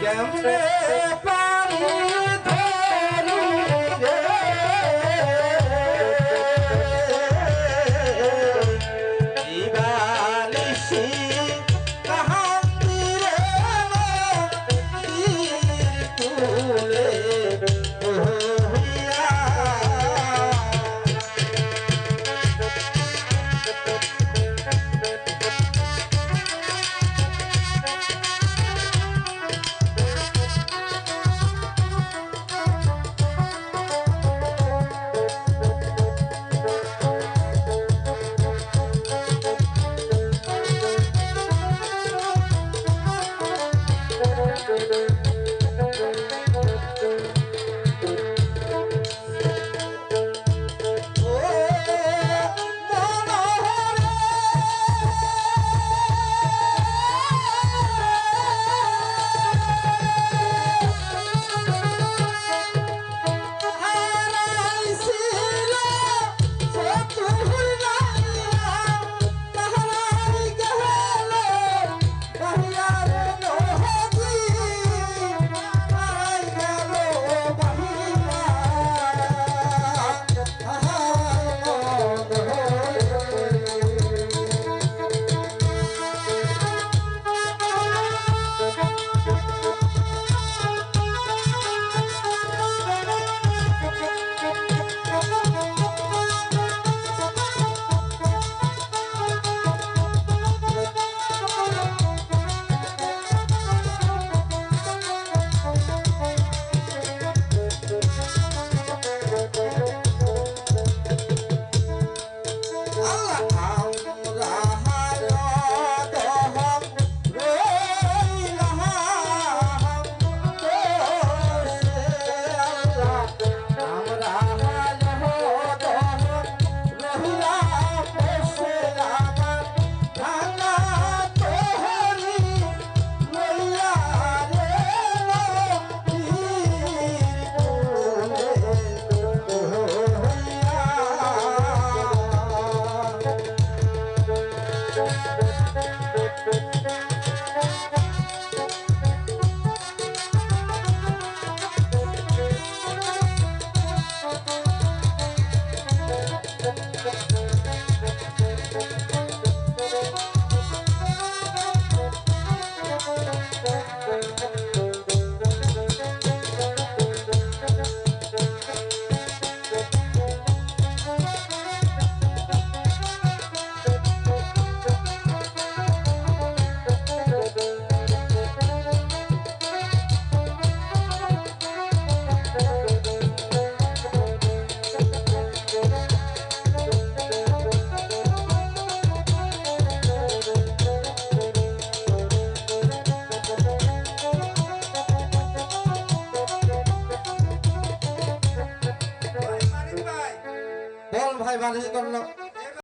কেমনে পারি ভাই বাণিজ্য করল